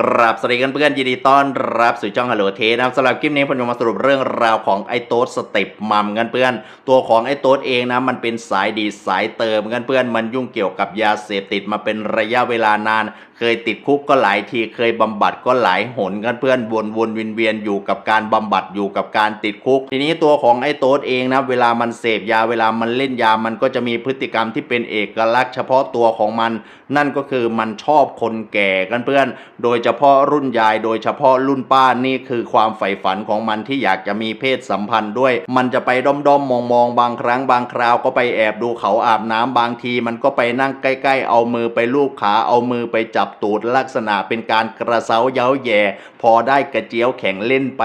กราบสวัสดีกันเพื่อนยินดีต้อนรับสู่ช่องฮัลโหลเทนะครับสำหรับคลิปนี้ผมจะมาสรุปเรื่องราวของไอโต๊ดสเต็ปมัมกันเพื่อน ตัวของไอโต๊ดเองนะมันเป็นสายดีสายเติมกันเพื่อนมันยุ่งเกี่ยวกับยาเสพติดมาเป็นระยะเวลานาน เคยติดคุกก็หลายทีเคยบำบัดก็หลายหนกันเพื่อนวนวนเวียนเวียนอยู่กับการบำบัดอยู่กับการติดคุก ทีนี้ตัวของไอ้โต๊ดเองนะเวลามันเสพยาเวลามันเล่นยามันก็จะมีพฤติกรรมที่เป็นเอกลักษณ์เฉพาะตัวของมัน นั่นก็คือมันชอบคนแก่กันเพื่อน โดยเฉพาะรุ่นยาย โดยเฉพาะรุ่นป้านี่คือความใฝ่ฝันของมันที่อยากจะมีเพศสัมพันธ์ด้วย มันจะไปด้อมด้อมมองมองๆบางครั้งบางคราวก็ไปแอบดูเขาอาบน้ำบางที มันก็ไปนั่งใกล้ ๆ เอามือไปลูบขาเอามือไปจับตูดลักษณะเป็นการกระเซาเย้าแย่ พอได้กระเจียวแข่งเล่นไป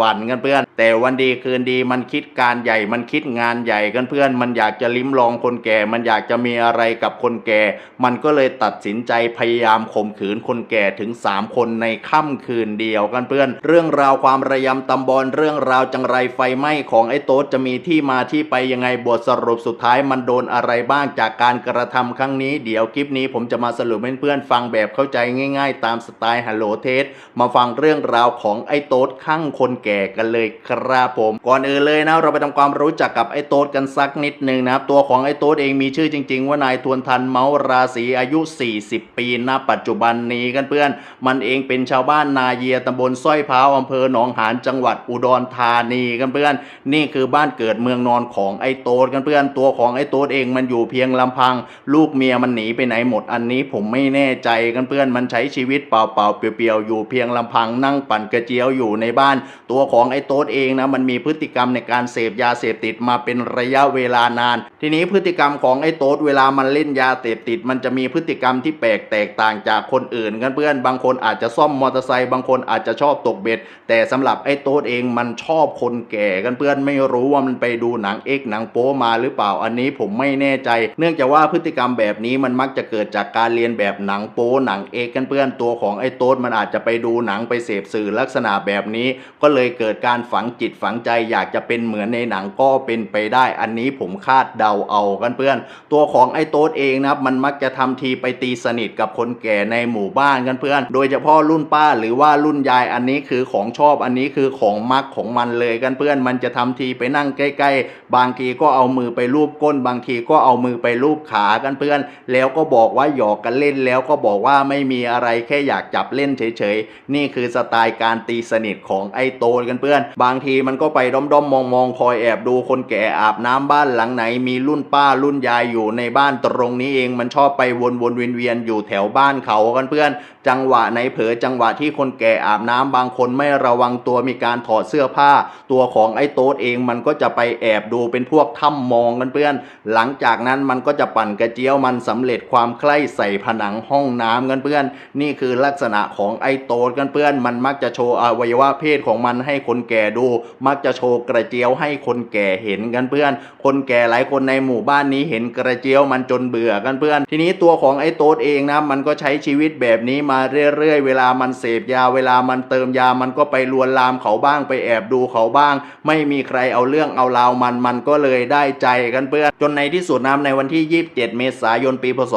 วันๆกันเพื่อน แต่วันดีคืนดีมันคิดการใหญ่มันคิดงานใหญ่กันเพื่อน มันอยากจะลิ้มลองคนแก่ มันอยากจะมีอะไรกับคนแก่ มันก็เลยตัดสินใจพยายามข่มขืนคนแก่ถึง 3 คนในค่ำคืนเดียวกันเพื่อน เรื่องราวความระยำตำบอลเรื่องราวจังไรไฟไหม้ของไอ้โต๊ดจะมีที่มาที่ไปยังไงบทสรุปสุดท้ายมันโดนอะไรบ้างจากการกระทำครั้งนี้เดี๋ยวคลิปนี้ผมจะมาสรุปให้เพื่อนๆฟังแบบเข้าใจง่าย ๆ ตามสไตล์ฮัลโหลเทสมาฟังเรื่องราวของไอ้โต๊ดข้างคนแก่กันเลยครับผม ก่อนอื่นเลยนะเราไปทำความรู้จักกับไอ้โต๊ดกันสักนิดหนึ่งนะครับตัวของไอ้โต๊ดเองมีชื่อจริง ๆ ว่านายทวนทันเมาราศีอายุ 40 ปีณปัจจุบันนี้กันเพื่อน มันเองเป็นชาวบ้านนาเยียตำบลสร้อยพร้าวอำเภอหนองหานจังหวัดอุดรธานีกันเพื่อน นี่คือบ้านเกิดเมืองนอนของไอ้โต๊ดกันเพื่อน ตัวของไอ้โต๊ดเองมันอยู่เพียงลำพัง ลูกเมียมันหนีไปไหนหมดอันนี้ผมไม่แน่ใจกันเพื่อนมันใช้ชีวิตเปล่าๆเปลี่ยวๆอยู่เพียงลำพังนั่งปั่นกระเจียวอยู่ในบ้าน ตัวของไอ้โต๊ดเองนะมันมีพฤติกรรมในการเสพยาเสพติดมาเป็นระยะเวลานาน ทีนี้พฤติกรรมของไอ้โต๊ดเวลามันเล่นยาเสพติด มันจะมีพฤติกรรมที่แปลกแตกต่างจากคนอื่นกันเพื่อนบางคนอาจจะซ่อมมอเตอร์ไซค์บางคนอาจจะชอบตกเบ็ด แต่สำหรับไอ้โต๊ดเองมันชอบคนแก่กันเพื่อนไม่รู้ว่ามันไปดูหนังเอกหนังโป๊มาหรือเปล่าอันนี้ผมไม่แน่ใจ เนื่องจากว่าพฤติกรรมแบบนี้มันมักจะเกิดจากการเรียนแบบหนังโป๊หนังเอกกันเพื่อนตัวของไอ้โต๊ดมันอาจจะไปดูหนังไปเสพสื่อลักษณะแบบนี้ ก็เลยเกิดการฝังจิตฝังใจอยากจะเป็นเหมือนในหนังก็เป็นไปได้ อันนี้ผมคาดเดาเอากันเพื่อน ตัวของไอ้โต๊ดเองนะครับมันมักจะทำทีไปตีสนิทกับคนแก่ในหมู่บ้านกันเพื่อน โดยเฉพาะรุ่นป้าหรือว่ารุ่นยายอันนี้คือของชอบอันนี้คือของมักของมันเลยกันเพื่อน มันจะทำทีไปนั่งใกล้ ๆ บางทีก็เอามือไปลูบก้น บางทีก็เอามือไปลูบขากันเพื่อน แล้วก็บอกว่าหยอกกันเล่นแล้วก็บอกว่าไม่มีอะไรแค่อยากจับเล่นเฉยๆ นี่คือสไตล์การตีสนิทของไอ้โตดกันเพื่อน บางทีมันก็ไปด้อมๆมองๆ คอยแอบดูคนแก่อาบน้ำบ้านหลังไหน มีรุ่นป้ารุ่นยายอยู่ในบ้านตรงนี้เอง มันชอบไปวนๆเวียนๆอยู่แถวบ้านเขากันเพื่อน จังหวะไหนเผลอจังหวะที่คนแก่อาบน้ำบางคนไม่ระวังตัวมีการถอดเสื้อผ้า ตัวของไอ้โต๊ดเองมันก็จะไปแอบดูเป็นพวกถ้ำมองกันเพื่อน หลังจากนั้นมันก็จะปั่นกระเจียวมันสำเร็จความใคร่ใส่ผนังห้องน้ำกันเพื่อน นี่คือลักษณะของไอโตดกันเพื่อน มันมักจะโชว์อวัยวะเพศของมันให้คนแก่ดู มักจะโชว์กระเจียวให้คนแก่เห็นกันเพื่อน คนแก่หลายคนในหมู่บ้านนี้เห็นกระเจียวมันจนเบื่อกันเพื่อน ทีนี้ตัวของไอโตดเองนะมันก็ใช้ชีวิตแบบนี้มาเรื่อยๆ เวลามันเสพยาเวลามันเติมยามันก็ไปลวนลามเขาบ้างไปแอบดูเขาบ้าง ไม่มีใครเอาเรื่องเอาราวมันมันก็เลยได้ใจกันเพื่อน จนในที่สุดนะในวันที่ 27 เมษายนปีพศ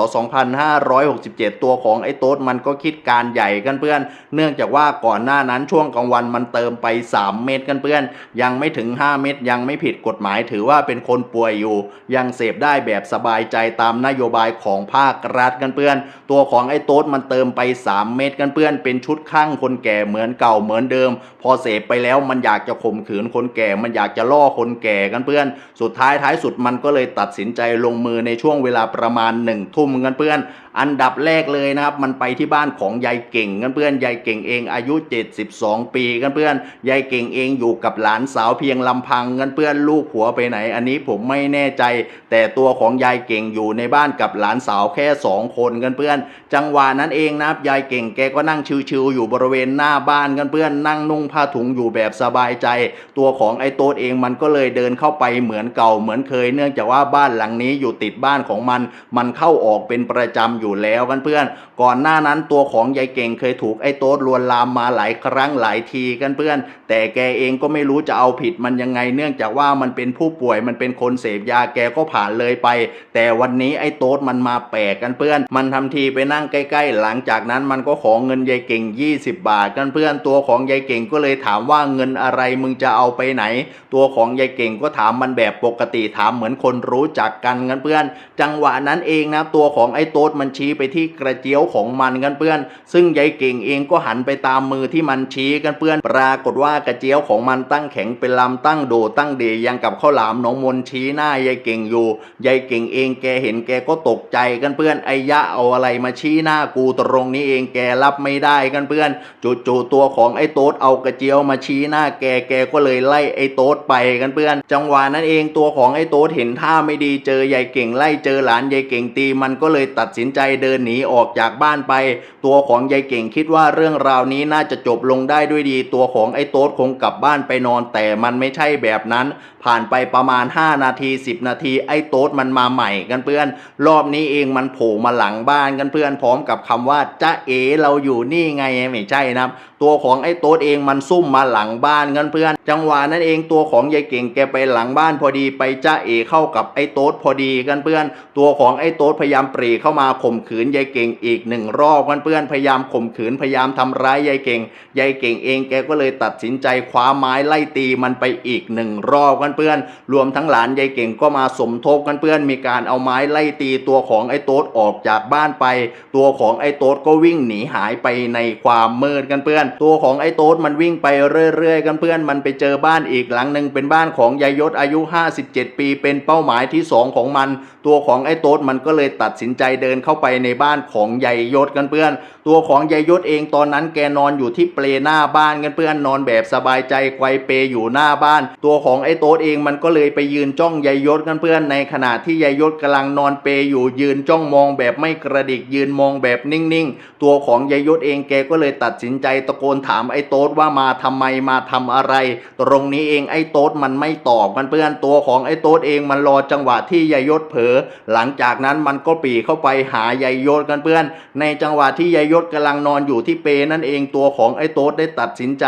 2567 ตัวของไอ้โต๊ดมันก็คิดการใหญ่กันเพื่อน เนื่องจากว่าก่อนหน้านั้นช่วงกลางวันมันเติมไป 3 เม็ดกันเพื่อน ยังไม่ถึง 5 เม็ดยังไม่ผิดกฎหมายถือว่าเป็นคนป่วยอยู่ ยังเสพได้แบบสบายใจตามนโยบายของภาครัฐกันเพื่อน ตัวของไอ้โต๊ดมันเติมไป 3 เม็ดกันเพื่อน เป็นชุดข้างคนแก่เหมือนเก่าเหมือนเดิม พอเสพไปแล้วมันอยากจะข่มขืนคนแก่ มันอยากจะล่อคนแก่กันเพื่อน สุดท้ายท้ายสุดมันก็เลยตัดสินใจลงมือในช่วงเวลาประมาณหนึ่งทุ่มกันเพื่อน อันดับแรกเลยนะครับ มันไปที่บ้านของยายเก่งกันเพื่อนยายเก่งเองอายุ 72 ปีกันเพื่อนยายเก่งเองอยู่กับหลานสาวเพียงลำพังกันเพื่อนลูกผัวไปไหน อันนี้ผมไม่แน่ใจ แต่ตัวของยายเก่งอยู่ในบ้านกับหลานสาวแค่ 2 คนกันเพื่อน จังหวะนั้นเองนะครับยายเก่งแกก็นั่งชิวๆอยู่บริเวณหน้าบ้านกันเพื่อนนั่งนุ่งผ้าถุงอยู่แบบสบายใจ ตัวของไอ้โต๊ดเองมันก็เลยเดินเข้าไปเหมือนเก่าเหมือนเคย เนื่องจากว่าบ้านหลังนี้อยู่ติดบ้านของมัน มันเข้าออกเป็นประจำอยู่อยู่แล้วเพื่อนก่อนหน้านั้นตัวของยายเก่งเคยถูกไอ้โต๊ดลวนลามมาหลายครั้งหลายทีกันเพื่อน แต่แกเองก็ไม่รู้จะเอาผิดมันยังไง เนื่องจากว่ามันเป็นผู้ป่วยมันเป็นคนเสพยาแกก็ผ่านเลยไป แต่วันนี้ไอ้โต๊ดมันมาแปลกกันเพื่อน มันทำทีไปนั่งใกล้ ๆ หลังจากนั้นมันก็ขอเงินยายเก่ง 20 บาทกันเพื่อนตัวของยายเก่งก็เลยถามว่าเงินอะไรมึงจะเอาไปไหน ตัวของยายเก่งก็ถามมันแบบปกติถามเหมือนคนรู้จักกันกันเพื่อน จังหวะนั้นเองนะตัวของไอ้โต๊ดมันชี้ไปที่กระเจียวของมันกันเพื่อน ซึ่งยายเก่งเองก็หันไปตามมือที่มันชี้กันเพื่อน ปรากฏว่ากระเจียวของมันตั้งแข็งเป็นลำตั้งโดตั้งเดยังกับข้าวหลามน้องมนชี้หน้ายายเก่งอยู่ยายเก่งเองแกเห็นแกก็ตกใจกันเพื่อนไอ้ยะเอาอะไรมาชี้หน้ากูตรงนี้เองแกรับไม่ได้กันเพื่อนจู่ๆตัวของไอ้โต๊ดเอากระเจียวมาชี้หน้าแกแกก็เลยไล่ไอ้โต๊ดไปกันเพื่อน จังหวะนั้นเองตัวของไอ้โต๊ดเห็นท่าไม่ดีเจอยายเก่งไล่เจอหลานยายเก่งตีมันก็เลยตัดสินใจใจเดินหนีออกจากบ้านไป ตัวของยายเก่งคิดว่าเรื่องราวนี้น่าจะจบลงได้ด้วยดี ตัวของไอ้โต๊ดคงกลับบ้านไปนอน แต่มันไม่ใช่แบบนั้น ผ่านไปประมาณ 5 นาที 10 นาที ไอ้โต๊ดมันมาใหม่กันเพื่อน รอบนี้เองมันโผล่มาหลังบ้านกันเพื่อนพร้อมกับคำว่าจ้าเอเราอยู่นี่ไงไม่ใช่นะครับตัวของไอ้โต๊ดเองมันซุ่มมาหลังบ้านกันเพื่อน จังหวะนั้นเองตัวของยายเก่งแกไปหลังบ้านพอดีไปจ้าเอเข้ากับไอ้โต๊ดพอดีกันเพื่อน ตัวของไอ้โต๊ดพยายามปรีเข้ามาข่มขืนยายเก่งอีกหนึ่งรอบกันเพื่อนพยายามข่มขืนพยายามทำร้ายยายเก่งยายเก่งเองแกก็เลยตัดสินใจคว้าไม้ไล่ตีมันไปอีกหนึ่งรอบกันเพื่อนรวมทั้งหลานยายเก่งก็มาสมทบกันเพื่อนมีการเอาไม้ไล่ตีตัวของไอ้โต๊ดออกจากบ้านไป ตัวของไอ้โต๊ดก็วิ่งหนีหายไปในความมืดกันเพื่อน ตัวของไอ้โต๊ดมันวิ่งไปเรื่อยๆ กันเพื่อนมันไปเจอบ้านอีกหลังหนึ่งเป็นบ้านของยายยศอายุ 57 ปี เป็นเป้าหมายที่สองของมัน ตัวของไอ้โต๊ดมันก็เลยตัดสินใจเดินเข้าไปในบ้านของยายยศกันเพื่อน ตัวของยายยศเองตอนนั้นแกนอนอยู่ที่เปลหน้าบ้านกันเพื่อนนอนแบบสบายใจไกวเปอยู่หน้าบ้าน ตัวของไอ้โต๊ดเองมันก็เลยไปยืนจ้องยายยศกันเพื่อนในขณะที่ยายยศกำลังนอนเปอยู่ยืนจ้องมองแบบไม่กระดิกยืนมองแบบนิ่งๆ ตัวของยายยศเองแกก็เลยตัดสินใจตะโกนถามไอ้โต๊ดว่ามาทำไมมาทำอะไร ตรงนี้เองไอ้โต๊ดมันไม่ตอบกันเพื่อนตัวของไอ้โต๊ดเองมันรอจังหวะที่ยายยศเผลอหลังจากนั้นมันก็ปีเข้าไปหายายยศกันเพื่อน ในจังหวะที่ยายยศกำลังนอนอยู่ที่เปนั่นเองตัวของไอ้โต๊ดได้ตัดสินใจ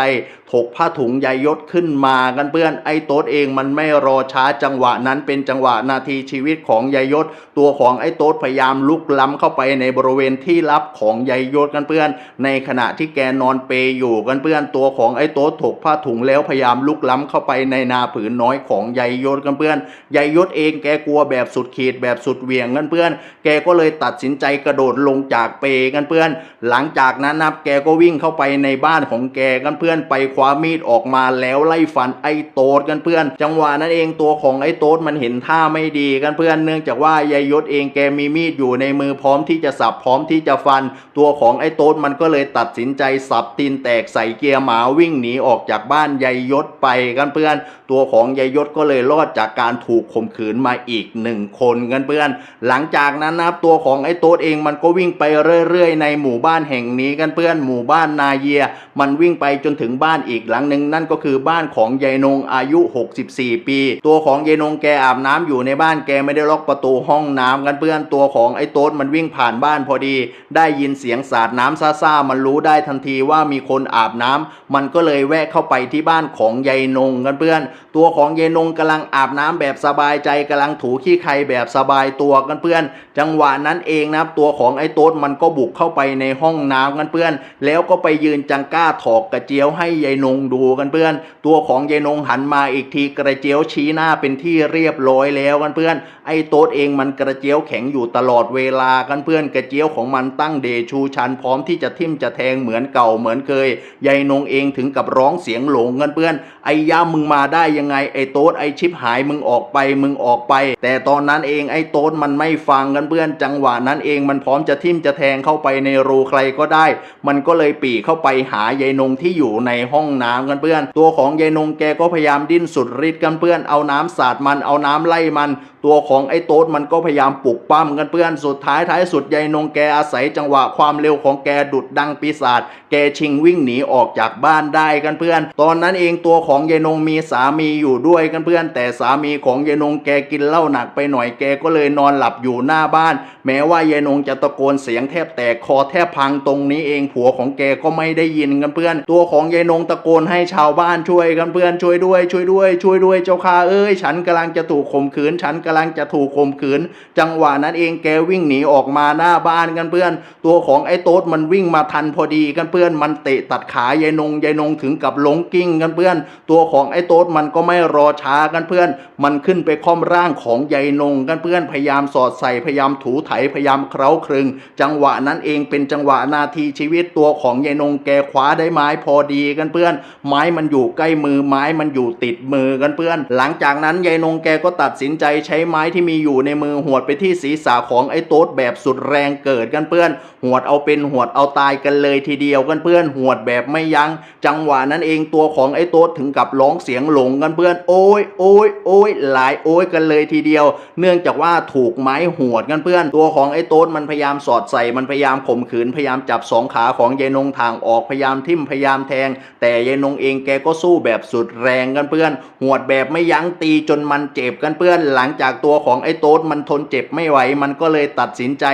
ถกผ้าถุงยายยศขึ้นมากันเพื่อนไอ้โต๊ดเองมันไม่รอช้าจังหวะนั้นเป็นจังหวะนาทีชีวิตของยายยศ ตัวของไอ้โต๊ดพยายามลุกล้ำเข้าไปในบริเวณที่ลับของยายยศกันเพื่อน ในขณะที่แกนอนเปยอยู่กันเพื่อนตัวของไอ้โต๊ดถกผ้าถุงแล้วพยายามลุกล้ำเข้าไปในนาผืนน้อยของยายยศกันเพื่อนยายยศเองแกกลัวแบบสุดขีดแบบสุดเหวี่ยงกันเพื่อน แกก็เลยตัดสินใจกระโดดลงจากเปกันเพื่อน หลังจากนั้นนับแกก็วิ่งเข้าไปในบ้านของแกกันเพื่อนไปคว้ามีดออกมาแล้วไล่ฟันไอ้โต๊ดกันเพื่อน จังหวะนั้นเองตัวของไอ้โต๊ดมันเห็นท่าไม่ดีกันเพื่อนเนื่องจากว่ายายยศเองแกมีมีดอยู่ในมือพร้อมที่จะสับพร้อมที่จะฟัน ตัวของไอ้โต๊ดมันก็เลยตัดสินใจสับตีนแตกใส่เกียร์หมาวิ่งหนีออกจากบ้านยายยศไปกันเพื่อน ตัวของยายยศก็เลยรอดจากการถูกข่มขืนมาอีกหนึ่งคนกันเพื่อน หลังจากนั้นนะครับตัวของไอ้โต๊ดเองมันก็วิ่งไปเรื่อยๆ ในหมู่บ้านแห่งนี้กันเพื่อนหมู่บ้านนาเยีย มันวิ่งไปจนถึงบ้านอีกหลังหนึ่งนั่นก็คือบ้านของยายนงอายุ 64 ปี ตัวของยายนงแกอาบน้ำอยู่ในบ้านแกไม่ได้ล็อกประตูห้องน้ำกันเพื่อนตัวของไอ้โต๊ดมันวิ่งผ่านบ้านพอดี ได้ยินเสียงสาดน้ำซ่าๆมันรู้ได้ทันทีว่ามีคนอาบน้ำมันก็เลยแวะเข้าไปที่บ้านของยายนงกันเพื่อนตัวของยายนงกำลังอาบน้ำแบบสบายใจกำลังถูขี้ใครแบบสบายตัวกันเพื่อน จังหวะนั้นเองนะครับตัวของไอ้โต๊ดมันก็บุกเข้าไปในห้องน้ำกันเพื่อน แล้วก็ไปยืนจังก้าถอกกระเจียวให้ยายนงดูกันเพื่อน ตัวของยายนงหันมาอีกทีกระเจียวชี้หน้าเป็นที่เรียบร้อยแล้วกันเพื่อน ไอ้โต๊ดเองมันกระเจียวแข็งอยู่ตลอดเวลากันเพื่อนกระเจียวของมันตั้งเดชูชันพร้อมที่จะทิ่มจะแทงเหมือนเก่าเหมือนเคยยายนงเองถึงกับร้องเสียงหลงกันเพื่อนไอ้ย่ามึงมาได้ยังไงไอ้โต๊ดไอ้ชิบหายมึงออกไปมึงออกไป แต่ตอนนั้นเองไอ้โต๊ดมันไม่ฟังกันเพื่อนจังหวะนั้นเองมันพร้อมจะทิ่มจะแทงเข้าไปในรูใครก็ได้ มันก็เลยปีเข้าไปหายายนงที่อยู่ในห้องน้ำกันเพื่อน ตัวของยายนงแกก็พยายามดิ้นสุดฤทธิ์กันเพื่อนเอาน้ำสาดมันเอาน้ำไล่มัน ตัวของไอ้โต๊ดมันก็พยายามปลุกปั้มกันเพื่อนสุดท้ายท้ายสุดยายนงแกอาศัยจังหวะความเร็วของแกดุดดังปีศาจแกชิงวิ่งหนีออกจากบ้านได้กันเพื่อน ตอนนั้นเองตัวของยายนงมีสามีีอยู่ด้วยกันเพื่อน แต่สามีของยายนงแกกินเหล้าหนักไปหน่อยแกก็เลยนอนหลับอยู่หน้าบ้าน แม้ว่ายายนงจะตะโกนเสียงแทบแตกคอแทบพังตรงนี้เองผัวของแกก็ไม่ได้ยินกันเพื่อน ตัวของยายนงตะโกนให้ชาวบ้านช่วยกันเพื่อนช่วยด้วย ช่วยด้วย ช่วยด้วยเจ้าค่ะเอ้ย ฉันกำลังจะถูกข่มขืน ฉันกำลังจะถูกข่มขืน จังหวะนั้นเองแกวิ่งหนีออกมาหน้าบ้านกันเพื่อน ตัวของไอ้โต๊ดมันวิ่งมาทันพอดีกันเพื่อนมันเตะตัดขายายนงยายนงถึงกับหลงกิ้งกันเพื่อน ตัวของไอ้โต๊ดมันก็ไม่รอช้ากันเพื่อน มันขึ้นไปค่อมร่างของยายนงกันเพื่อนพยายามสอดใส่พยายามถูไถพยายามเคล้าคลึง จังหวะนั้นเองเป็นจังหวะนาทีชีวิตตัวของยายนงแกคว้าได้ไม้พอดีกันเพื่อน ไม้มันอยู่ใกล้มือไม้มันอยู่ติดมือกันเพื่อน หลังจากนั้นยายนงแกก็ตัดสินใจใช้ไม้ที่มีอยู่ในมือหวดไปที่ศีรษะของไอ้โต๊ดแบบสุดแรงเกิดกันเพื่อน หวดเอาเป็นหวดเอาตายกันเลยทีเดียวกันเพื่อนหวดแบบไม่ยัง้งจังหวะนั้นเองตัวของไอ้โต๊ดถึงกับร้องเสียงหลงกันเพื่อนโอ้ยโอ้ยโอ้ยหลายโอ้ยกันเลยทีเดียว เนื่องจากว่าถูกไม้หวดกันเพื่อน ตัวของไอ้โต๊ดมันพยายามสอดใส่มันพยายามข่มขืนพยายามจับสองขาของยายนงทางออกพยายามทิ่มพยายามแทง แต่ยายนงเองแกก็สู้แบบสุดแรงกันเพื่อน หวดแบบไม่ยั้งตีจนมันเจ็บกันเพื่อน หลังจากตัวของไอ้โต๊ดมันทนเจ็บไม่ไหวมันก็เลยตัดสินใจ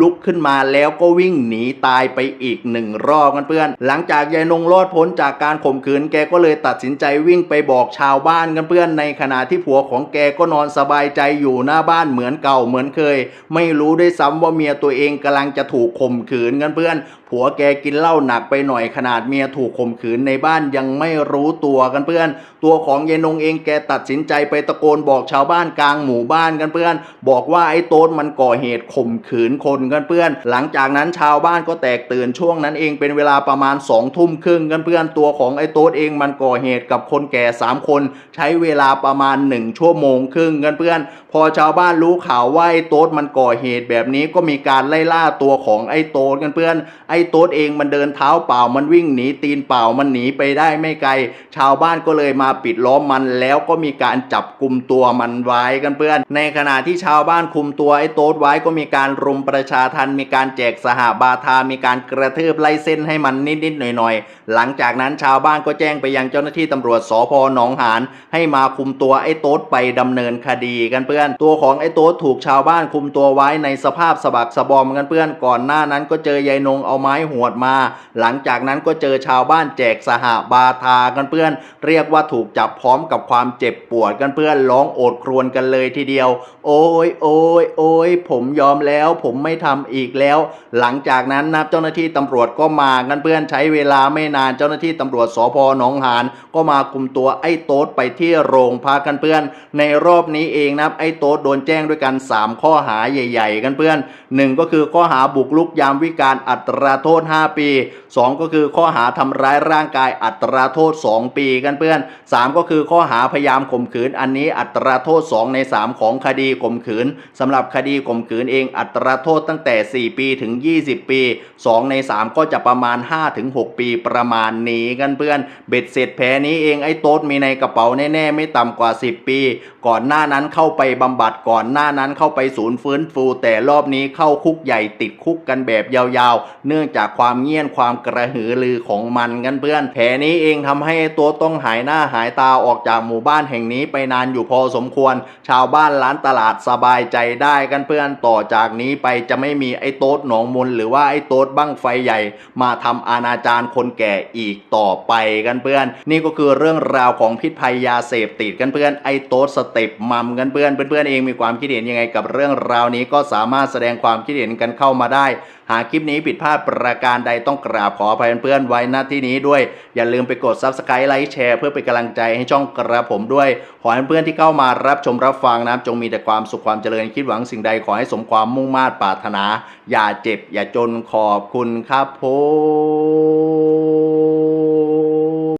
ลุกขึ้นมาแล้วก็วิ่งหนีตายไปอีกหนึ่งรอบกันเพื่อน หลังจากยายนงรอดพ้นจากการข่มขืนแกก็เลยตัดสินใจวิ่งไปบอกชาาวบ้านกันเพื่อนในขณะที่ผัวของแกก็นอนสบายใจอยู่หน้าบ้านเหมือนเก่าเหมือนเคย ไม่รู้ด้วยซ้ำว่าเมียตัวเองกำลังจะถูกข่มขืนกันเพื่อนผัวแกกินเหล้าหนักไปหน่อยขนาดเมียถูกข่มขืนในบ้านยังไม่รู้ตัวกันเพื่อน ตัวของยายนงเองแกตัดสินใจไปตะโกนบอกชาวบ้านกลางหมู่บ้านกันเพื่อน บอกว่าไอ้โต๊ดมันก่อเหตุข่มขืนคนกันเพื่อน หลังจากนั้นชาวบ้านก็แตกตื่นช่วงนั้นเองเป็นเวลาประมาณสองทุ่มครึ่งกันเพื่อนตัวของไอ้โต๊ดเองมันก่อเหตุกับคนแก่สามคน ใช้เวลาประมาณหนึ่งชั่วโมงครึ่งกันเพื่อน พอชาวบ้านรู้ข่าวว่าไอ้โต๊ดมันก่อเหตุแบบนี้ก็มีการไล่ล่าตัวของไอ้โต๊ดกันเพื่อนไอ้โต๊ดเองมันเดินเท้าเปล่ามันวิ่งหนีตีนเปล่ามันหนีไปได้ไม่ไกล ชาวบ้านก็เลยมาปิดล้อมมันแล้วก็มีการจับกลุ่มตัวมันไว้กันเพื่อน ในขณะที่ชาวบ้านคุมตัวไอ้โต๊ดไว้ก็มีการรุมประชาทันมีการแจกสหบาทามีการกระทืบไล่เส้นให้มันนิดๆหน่อยๆ หลังจากนั้นชาวบ้านก็แจ้งไปยังเจ้าหน้าที่ตำรวจสพหนองหานให้มาคุมตัวไอ้โต๊ดไปดำเนินคดีกันเพื่อน ตัวของไอ้โต๊ดถูกชาวบ้านคุมตัวไว้ในสภาพสะบักสะบอมกันเพื่อนก่อนหน้านั้นก็เจอยายนงเอาไม้หวดมา หลังจากนั้นก็เจอชาวบ้านแจกสหบาทากันเพื่อน เรียกว่าถูกจับพร้อมกับความเจ็บปวดกันเพื่อนร้องโอดครวญกันเลยทีเดียว โอ้ยโอ้ยโอ้ยผมยอมแล้ว ผมไม่ทำอีกแล้ว หลังจากนั้นนะเจ้าหน้าที่ตำรวจก็มากันเพื่อนใช้เวลาไม่นานเจ้าหน้าที่ตำรวจสพหนองหานก็มาคุมตัวไอ้โต๊ดไปที่โรงพักกันเพื่อน ในรอบนี้เองนะไอ้โต๊ดโดนแจ้งด้วยกัน 3 ข้อหาใหญ่ ๆ กันเพื่อนหนึ่งก็คือข้อหาบุกรุกยามวิการอัตราโทษ 5 ปี 2 ก็คือข้อหาทำร้ายร่างกายอัตราโทษ 2 ปีกันเพื่อน 3 ก็คือข้อหาพยายามข่มขืน อันนี้อัตราโทษ 2 ใน 3 ของคดีข่มขืนสำหรับคดีข่มขืนเองอัตราโทษตั้งแต่ 4 ปีถึง 20 ปี 2 ใน 3 ก็จะประมาณ 5-6 ปีประมาณนี้กันเพื่อนเบ็ดเสร็จแผลนี้เองไอ้โต๊ดมีในกระเป๋าแน่ๆไม่ต่ำกว่า 10 ปี ก่อนหน้านั้นเข้าไปบำบัดก่อนหน้านั้นเข้าไปศูนย์ฟื้นฟูแต่รอบนี้เข้าคุกใหญ่ติดคุกกันแบบยาวๆ เนื่องจากความเงียนความกระหือรือของมันกันเพื่อนแผลนี้เองทำให้ต๊ดต้องหายหน้าหายตาออกจากหมู่บ้านแห่งนี้ไปนานอยู่พอสมควร ชาวบ้านร้านตลาดสบายใจได้กันเพื่อนต่อจากนี้ไปจะไม่มีไอ้โต๊ดหนองมนหรือว่าไอ้โต๊ดบั้งไฟใหญ่ มาทำอาณาจารคนแก่อีกต่อไปกันเพื่อน นี่ก็คือเรื่องราวของพิษภัยยาเสพติดกันเพื่อนไอ้โต๊ดสเต็ปมัมกันเพื่อนเพื่อนๆเองมีความคิดเห็นยังไงกับเรื่องราวนี้ก็สามารถแสดงความคิดเห็นกันเข้ามาได้ หากคลิปนี้ผิดพลาดประการใดต้องกราบขออภัยเพื่อนๆไว้ณที่นี้ด้วย อย่าลืมไปกด Subscribe ไลค์แชร์เพื่อเป็นกำลังใจให้ช่องกระผมด้วย ขอให้เพื่อนที่เข้ามารับชมรับฟังนะครับจงมีแต่ความสุขความเจริญคิดหวังสิ่งใดขอให้สมความมุ่งมา่ปรารถนา อย่าเจ็บ อย่าจนขอบคุณครับผม